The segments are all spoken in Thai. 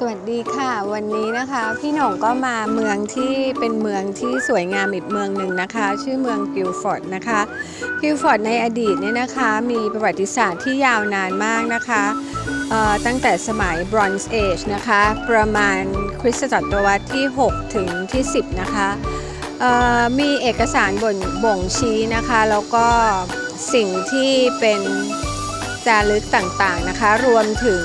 สวัสดีค่ะวันนี้นะคะพี่หน่งก็มาเมืองที่เป็นเมืองที่สวยงามอีกเมืองหนึ่งนะคะ ชื่อเมืองกิลฟอร์ดนะคะกิลฟอร์ดในอดีตเนี่ยนะคะมีประวัติศาสตร์ที่ยาวนานมากนะคะตั้งแต่สมัย Bronze Age นะคะ ประมาณคริสตศตวรรษที่ 6 ถึงที่ 10 นะคะมีเอกสารบ่งบ่งชี้นะคะ แล้วก็สิ่งที่เป็นจารึกต่างๆนะคะ รวมถึง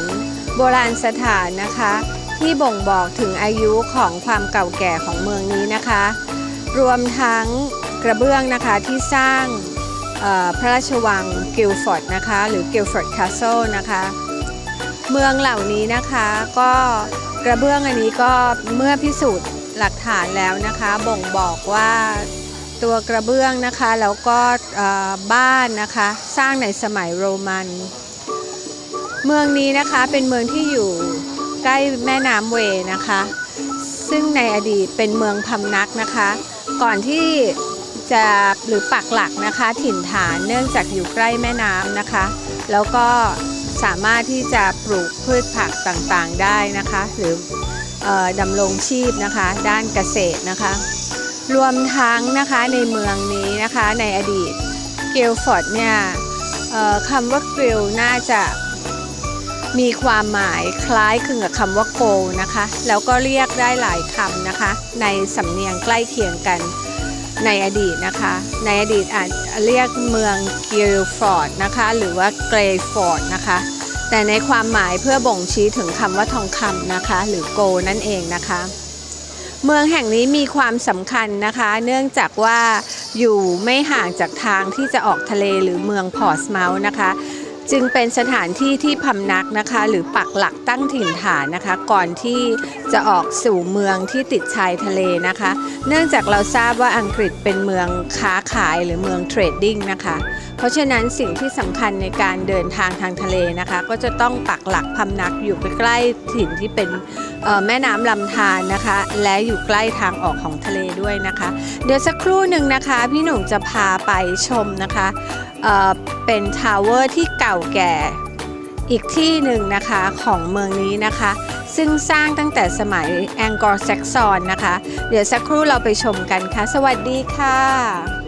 โบราณสถานนะคะ ที่บ่งบอกถึงอายุของความเก่าแก่ของเมืองนี้นะคะ รวมทั้งกระเบื้องนะคะที่สร้างพระราชวังกิลฟอร์ดนะคะหรือกิลฟอร์ดคาสเซิลนะคะเมืองเหล่านี้นะคะก็กระเบื้องอันนี้ก็เมื่อพิสูจน์หลักฐานแล้วนะคะ บ่งบอกว่าตัวกระเบื้องนะคะ แล้วก็บ้านนะคะ สร้างในสมัยโรมัน เมืองนี้นะคะเป็นเมืองที่อยู่ใกล้แม่น้ำเวนะคะ ซึ่งในอดีตเป็นเมืองพำนักนะคะ ก่อนที่จะหรือปักหลักนะคะถิ่นฐานเนื่องจากอยู่ใกล้แม่น้ำนะคะ แล้วก็สามารถที่จะปลูกพืชผักต่างๆได้นะคะ หรือออดำรงชีพนะคะ ด้านเกษตรนะคะ รวมทั้งนะคะในเมืองนี้นะคะในอดีตเกลฟอร์ดเนี่ยคำว่าเกลน่าจะ มีความหมายคล้ายคลึงกับคำว่าโกนะคะ แล้วก็เรียกได้หลายคำนะคะ ในสำเนียงใกล้เคียงกันในอดีตนะคะ ในอดีตอาจเรียกเมืองกิลฟอร์ดนะคะ หรือว่าเกรฟอร์ดนะคะ แต่ในความหมายเพื่อบ่งชี้ถึงคำว่าทองคำนะคะ หรือโกนั่นเองนะคะ เมืองแห่งนี้มีความสำคัญนะคะ เนื่องจากว่าอยู่ไม่ห่างจากทางที่จะออกทะเลหรือเมืองพอร์สเมาส์นะคะ จึงเป็นสถานที่ที่พำนักนะคะ หรือปักหลักตั้งถิ่นฐานนะคะ ก่อนที่จะออกสู่เมืองที่ติดชายทะเลนะคะ เนื่องจากเราทราบว่าอังกฤษเป็นเมืองค้าขายหรือเมืองเทรดดิ้งนะคะ เพราะฉะนั้นสิ่งที่สำคัญในการเดินทางทางทะเลนะคะ ก็จะต้องปักหลักพำนักอยู่ใกล้ๆถิ่นที่เป็นแม่น้ำลำธารนะคะ และอยู่ใกล้ทางออกของทะเลด้วยนะคะ เดี๋ยวสักครู่หนึ่งนะคะ พี่หนุ่มจะพาไปชมนะคะ เป็นทาวเวอร์ที่เก่าแก่อีกที่หนึ่งนะคะของเมืองนี้นะคะ ซึ่งสร้างตั้งแต่สมัยแองกอร์แซกซอนนะคะ เดี๋ยวสักครู่เราไปชมกันค่ะ สวัสดีค่ะ